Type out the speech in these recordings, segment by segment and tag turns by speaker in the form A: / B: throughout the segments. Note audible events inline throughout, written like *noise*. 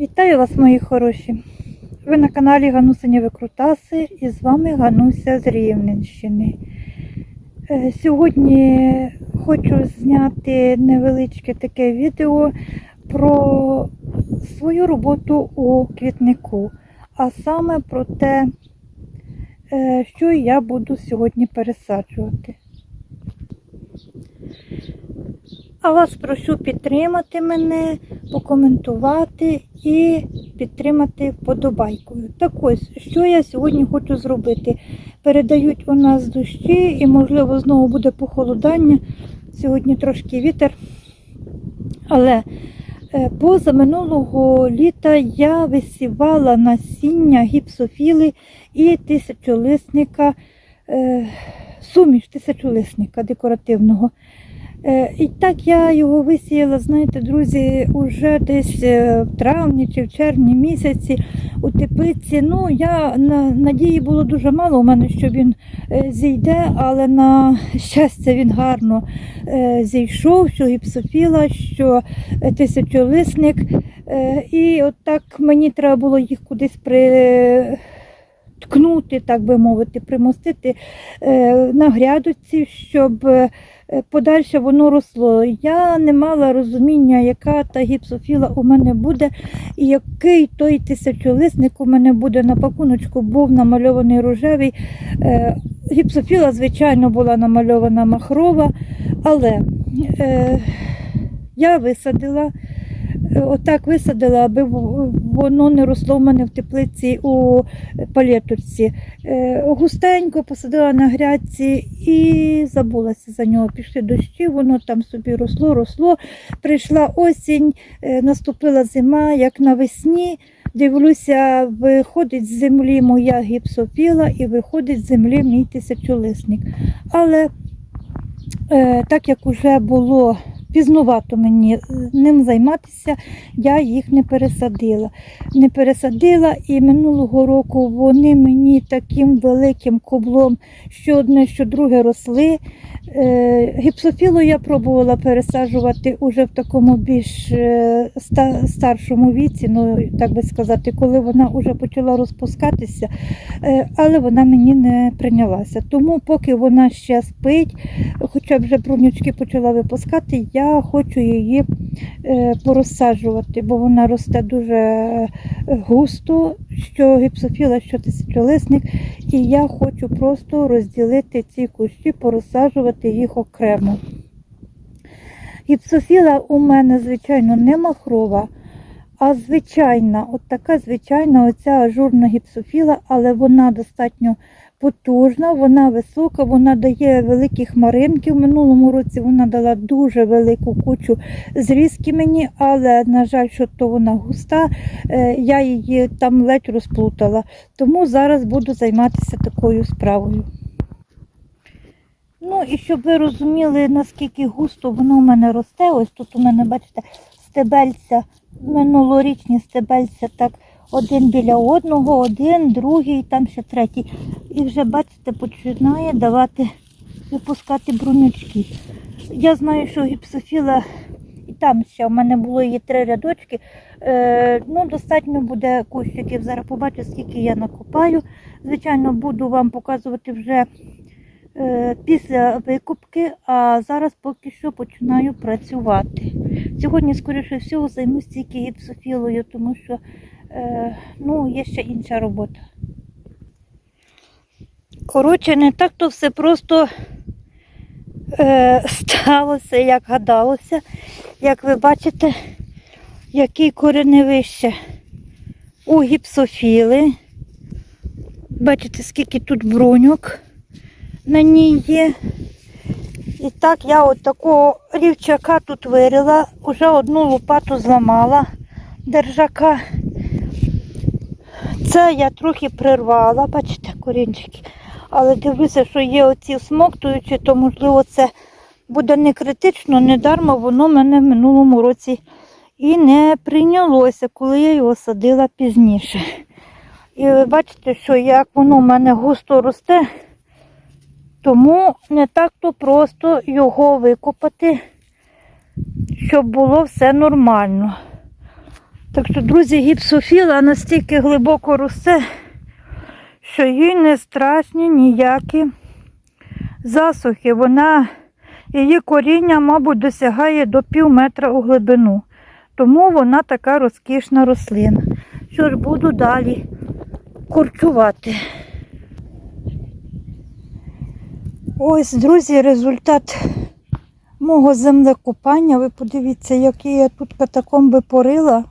A: Вітаю вас, мої хороші! Ви на каналі Ганусині Викрутаси і з вами Гануся з Рівненщини. Е, Сьогодні хочу зняти невеличке таке відео про свою роботу у квітнику, а саме про те, е, що я буду сьогодні пересаджувати. А вас прошу підтримати мене, покоментувати і підтримати вподобайкою. Так ось, що я сьогодні хочу зробити. Передають у нас дощі і, можливо, знову буде похолодання. Сьогодні трошки вітер. Але е, поза минулого літа я висівала насіння гіпсофіли і тисячолисника, е, суміш тисячолисника декоративного. Е, І так я його висіяла, знаєте, друзі, уже десь е, в травні чи в червні місяці у теплиці. Ну, я на надії було дуже мало у мене, що він е, зійде, але на щастя він гарно зійшов, що гіпсофіла, що тисячолисник. І от так мені треба було їх кудись при. Ткнути, так би мовити, примостити е, на грядочці, щоб е, подальше воно росло. Я не мала розуміння, яка та гіпсофіла у мене буде, і який той тисячолисник у мене буде на пакуночку, був намальований рожевий. Е, Гіпсофіла, звичайно, була намальована махрова, але я висадила. Отак висадила, аби воно не росло в мене в теплиці у палетурці. Е, Густенько посадила на грядці і забулася за нього. Пішли дощі, воно там собі росло, росло. Прийшла осінь, е, наступила зима, як навесні. Дивлюся, виходить з землі моя гіпсофіла і виходить з землі мій тисячолисник. Але е, так як уже було пізнувато мені е, ним займатися, я їх не пересадила. Не пересадила і минулого року вони мені таким великим кублом, що одне, що друге росли. Е, Гіпсофілу я пробувала пересаджувати уже в такому більш е, старшому віці, ну так би сказати, коли вона вже почала розпускатися, е, але вона мені не прийнялася. Тому, поки вона ще спить, хоча вже брунючки почала випускати, я хочу її порозсаджувати, бо вона росте дуже густо, що гіпсофіла, що тисячолисник, і я хочу просто розділити ці кущі, порозсаджувати їх окремо. Гіпсофіла у мене, звичайно, не махрова, а звичайна, от така звичайна оця ажурна гіпсофіла, але вона достатньо потужна, вона висока, вона дає великі хмаринки. В минулому році вона дала дуже велику кучу зрізки мені, але, на жаль, що то вона густа, е, я її там ледь розплутала. Тому зараз буду займатися такою справою. Ну і щоб ви розуміли, наскільки густо воно у мене росте. Ось тут у мене, бачите, стебельця, минулорічні стебельця так один біля одного, один, другий, там ще третій. І вже, бачите, починає давати випускати брунючки. Я знаю, що гіпсофіла, і там ще в мене було її три рядочки. Е, ну, достатньо буде кущиків. Зараз побачу, скільки я накопаю. Звичайно, буду вам показувати вже після викупки, а зараз поки що починаю працювати. Сьогодні, скоріше всього, займусь тільки гіпсофілою, тому що е, ну, є ще інша робота. Коротше, не так то все просто е, *laughs* сталося, як гадалося. Як ви бачите, який кореневище у гіпсофіли. Бачите, скільки тут бруньок на ній є. І так я от такого рівчака тут вирила, уже одну лопату зламала держака. Це я трохи прирвала, бачите, корінчики. Але дивлюся, що є оці смоктуючі, то можливо це буде не критично, не дарма воно мене в минулому році і не прийнялося, коли я його садила пізніше. І ви бачите, що як воно в мене густо росте, тому не так то просто його викопати, щоб було все нормально. Так що, друзі, гіпсофіла настільки глибоко росте, що їй не страшні ніякі засухи. Вона, її коріння, мабуть, досягає до пів метра у глибину. Тому вона така розкішна рослина. Що ж, буду далі корчувати. Ось, друзі, результат мого землекопання. Ви подивіться, які я тут катакомби порила.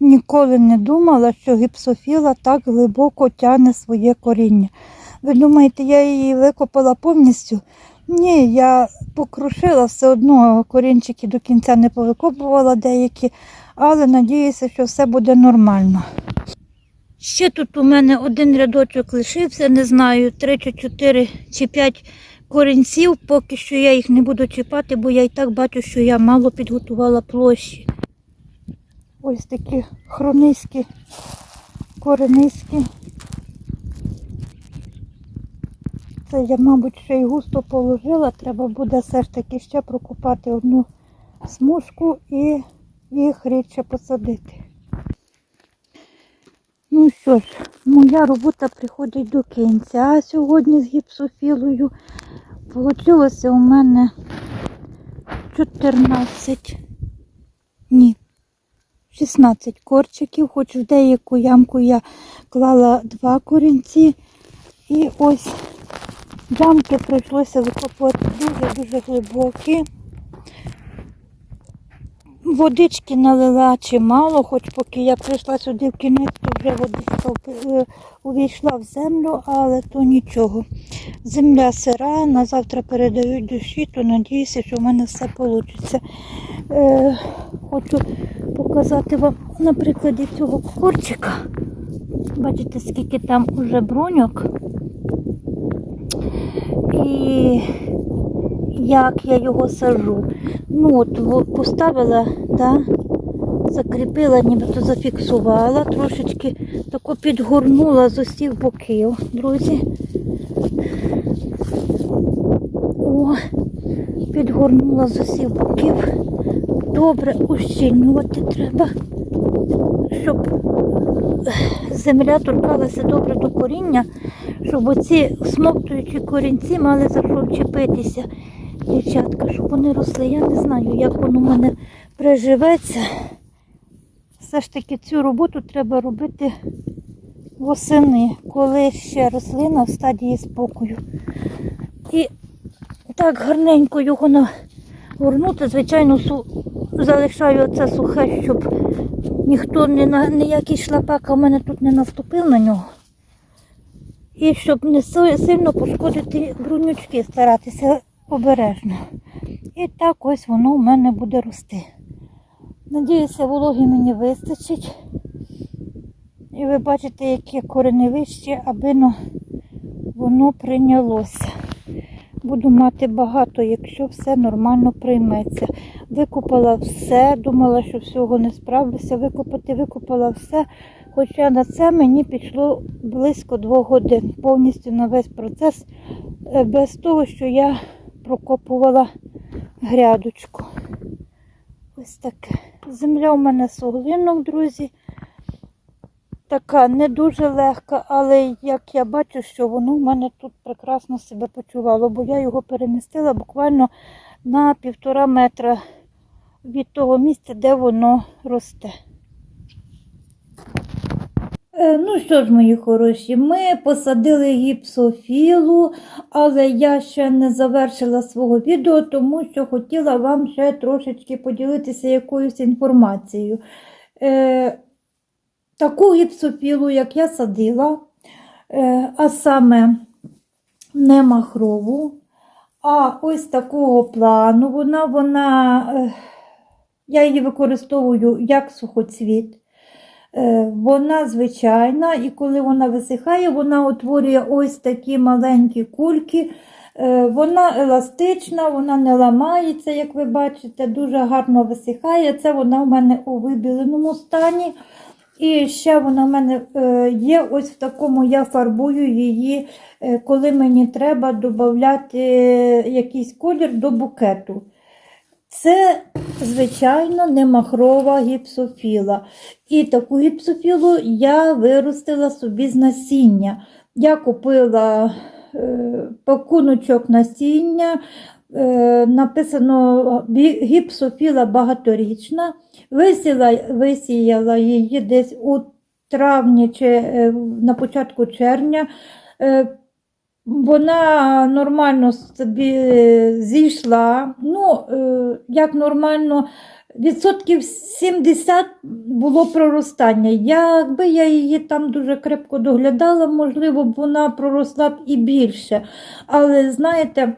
A: Ніколи не думала, що гіпсофіла так глибоко тягне своє коріння. Ви думаєте, я її викопала повністю? Ні, я покрушила все одно, корінчики до кінця не повикопувала деякі, але надіюся, що все буде нормально. Ще тут у мене один рядочок лишився, не знаю, 3 чи 4 чи 5 корінців, поки що я їх не буду чіпати, бо я і так бачу, що я мало підготувала площі. Ось такі хрониські, корениські. Це я, мабуть, ще й густо положила. Треба буде все ж таки ще прокопати одну смужку і їх рідше посадити. Ну що ж, моя робота приходить до кінця. Сьогодні з гіпсофілою Получилося у мене 14, ні, 16 корчиків, хоч в деяку ямку я клала два корінці. І ось ямки прийшлося викопувати дуже-дуже глибокі. Водички налила чимало, хоч поки я прийшла сюди в кінець, то вже водичка е, увійшла в землю, але то нічого. Земля сира, на завтра передають дощі, то надіюся, що в мене все вийде. Хочу показати вам на прикладі цього корчика. Бачите, скільки там уже броньок. І як я його сажу. Ну от поставила, да, закріпила, нібито зафіксувала, трошечки тако підгорнула з усіх боків, друзі. О, підгорнула з усіх боків. Добре ущільнювати треба, щоб земля торкалася добре до коріння, щоб оці смоктуючі корінці мали за що вчепитися, дівчатка, щоб вони росли. Я не знаю, як воно в мене приживеться. Все ж таки цю роботу треба робити восени, коли ще рослина в стадії спокою. І так гарненько його нагорнути, звичайно, су... залишаю це сухе, щоб ніхто не на ніякий шлапак у мене тут не наступив на нього. І щоб не сильно пошкодити брунючки, старатися обережно. І так ось воно у мене буде рости. Надіюся, вологи мені вистачить. І ви бачите, яке кореневище, аби но воно прийнялося. Буду мати багато, якщо все нормально прийметься. Викопала все, думала, що всього не справлюся. Викопати, викопала все. Хоча на це мені пішло близько двох годин. Повністю на весь процес, е, без того, що я прокопувала грядочку. Ось таке. Земля у мене суглинок, друзі. Така не дуже легка, але як я бачу, що воно в мене тут прекрасно себе почувало, бо я його перемістила буквально на півтора метра від того місця, де воно росте. Е, Ну що ж, мої хороші, ми посадили гіпсофілу, але я ще не завершила свого відео, тому що хотіла вам ще трошечки поділитися якоюсь інформацією. Е, таку гіпсофілу, як я садила, е, а саме не махрову, а ось такого плану. Вона, вона, е, я її використовую як сухоцвіт. Е, Вона звичайна, і коли вона висихає, вона утворює ось такі маленькі кульки. Е, Вона еластична, вона не ламається, як ви бачите, дуже гарно висихає. Це вона в мене у вибіленому стані. І ще вона в мене е, є ось в такому, я фарбую її, коли мені треба додати якийсь колір до букету. Це, звичайно, не махрова гіпсофіла. І таку гіпсофілу я виростила собі з насіння. Я купила е, пакуночок насіння, е, написано гіпсофіла багаторічна. Висіла, висіяла її десь у травні чи е, на початку червня. Е, вона нормально собі зійшла. Ну, е, як нормально, відсотків 70 було проростання. Якби я її там дуже крепко доглядала, можливо, б вона проросла б і більше. Але знаєте,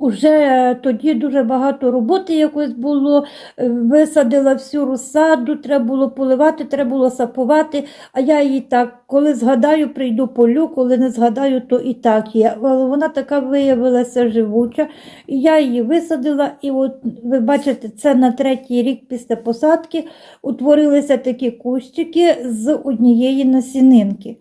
A: Уже тоді дуже багато роботи якось було, е, висадила всю розсаду, треба було поливати, треба було сапувати. А я її так, коли згадаю, прийду полю, коли не згадаю, то і так є. Але вона така виявилася живуча. І я її висадила, і от ви бачите, це на третій рік після посадки утворилися такі кущики з однієї насінинки.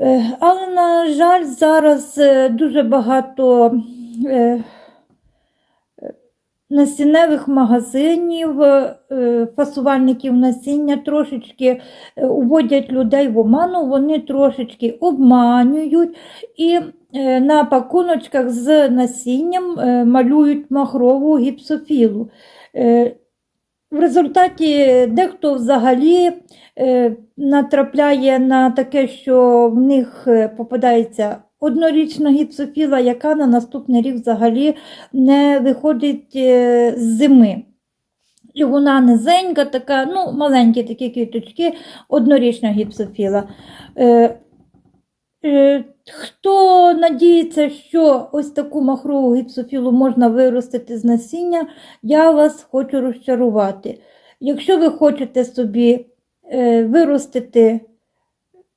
A: Е, Але, на жаль, зараз е, дуже багато насінневих магазинів, е, фасувальників насіння трошечки е, уводять людей в оману, вони трошечки обманюють і е, на пакуночках з насінням е, малюють махрову гіпсофілу. Е, В результаті дехто взагалі е, натрапляє на таке, що в них е, попадається однорічна гіпсофіла, яка на наступний рік взагалі не виходить е, з зими. І вона низенька, така, ну, маленькі такі квіточки, однорічна гіпсофіла. Е, е, Хто надіється, що ось таку махрову гіпсофілу можна виростити з насіння, я вас хочу розчарувати. Якщо ви хочете собі е, виростити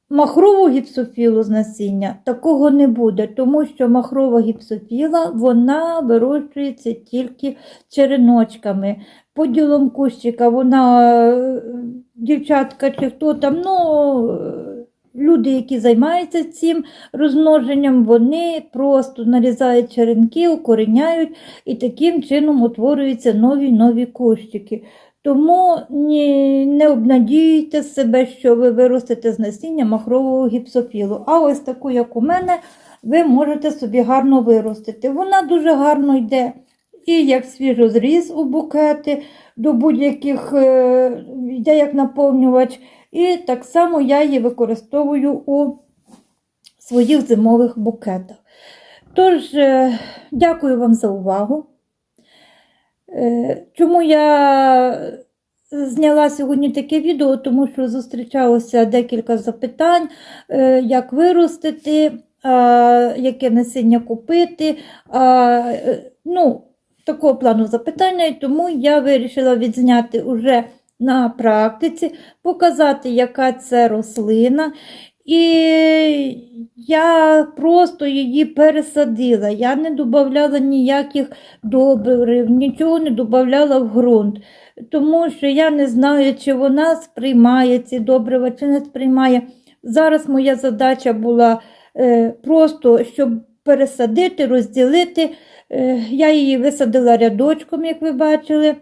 A: махрову гіпсофілу з насіння, такого не буде, тому що махрова гіпсофіла вона вирощується тільки череночками. Поділом кущика вона, е, дівчатка чи хто там, ну, е, люди, які займаються цим розмноженням, вони просто нарізають черенки, укореняють і таким чином утворюються нові нові кущики. Тому не обнадіюйте себе, що ви виростете з насіння махрового гіпсофілу. А ось таку, як у мене, ви можете собі гарно виростити. Вона дуже гарно йде і як свіжозріз у букети до будь-яких е, йде як наповнювач. І так само я її використовую у своїх зимових букетах. Тож, е, дякую вам за увагу. Е, Чому я зняла сьогодні таке відео? Тому що зустрічалося декілька запитань, е, як виростити, яке насіння купити. Е, ну, такого плану запитання, і тому я вирішила відзняти уже на практиці, показати, яка це рослина. І я просто її пересадила. Я не додавала ніяких добрив, нічого не додавала в ґрунт. Тому що я не знаю, чи вона сприймає ці добрива, чи не сприймає. Зараз моя задача була е, просто, щоб пересадити, розділити. Е, я її висадила рядочком, як ви бачили.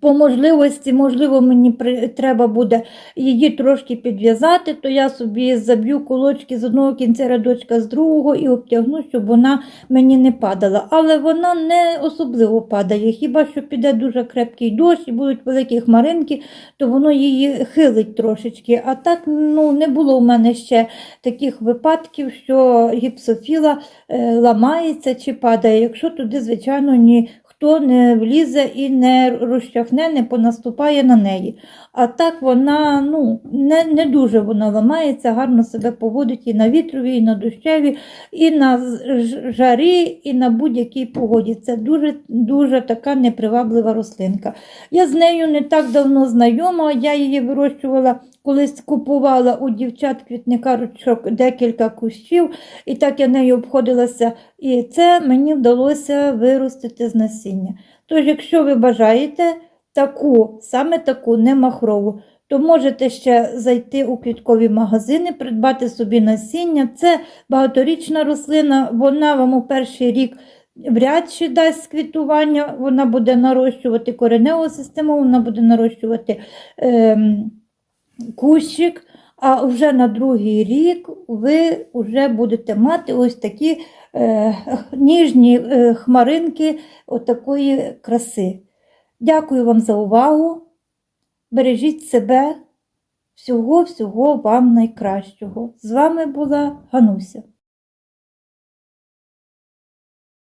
A: По можливості, можливо, мені треба буде її трошки підв'язати, то я собі заб'ю колочки з одного кінця рядочка з другого і обтягну, щоб вона мені не падала. Але вона не особливо падає. Хіба що піде дуже крепкий дощ і будуть великі хмаринки, то воно її хилить трошечки. А так ну, не було у мене ще таких випадків, що гіпсофіла е, ламається чи падає, якщо туди, звичайно, ні хто не влізе і не розчахне, не понаступає на неї. А так вона ну, не, не дуже вона ламається, гарно себе поводить і на вітрові, і на дощеві, і на жарі, і на будь-якій погоді. Це дуже, дуже така неприваблива рослинка. Я з нею не так давно знайома, я її вирощувала. Колись купувала у дівчат квітникарочок декілька кущів, і так я нею обходилася. І це мені вдалося виростити з насіння. Тож, якщо ви бажаєте таку, саме таку, не махрову, то можете ще зайти у квіткові магазини, придбати собі насіння. Це багаторічна рослина, вона вам у перший рік вряд чи дасть квітування, вона буде нарощувати кореневу систему, вона буде нарощувати ем, кущик, а вже на другий рік ви вже будете мати ось такі е, ніжні е, хмаринки отакої краси. Дякую вам за увагу. Бережіть себе. Всього-всього вам найкращого. З вами була Гануся.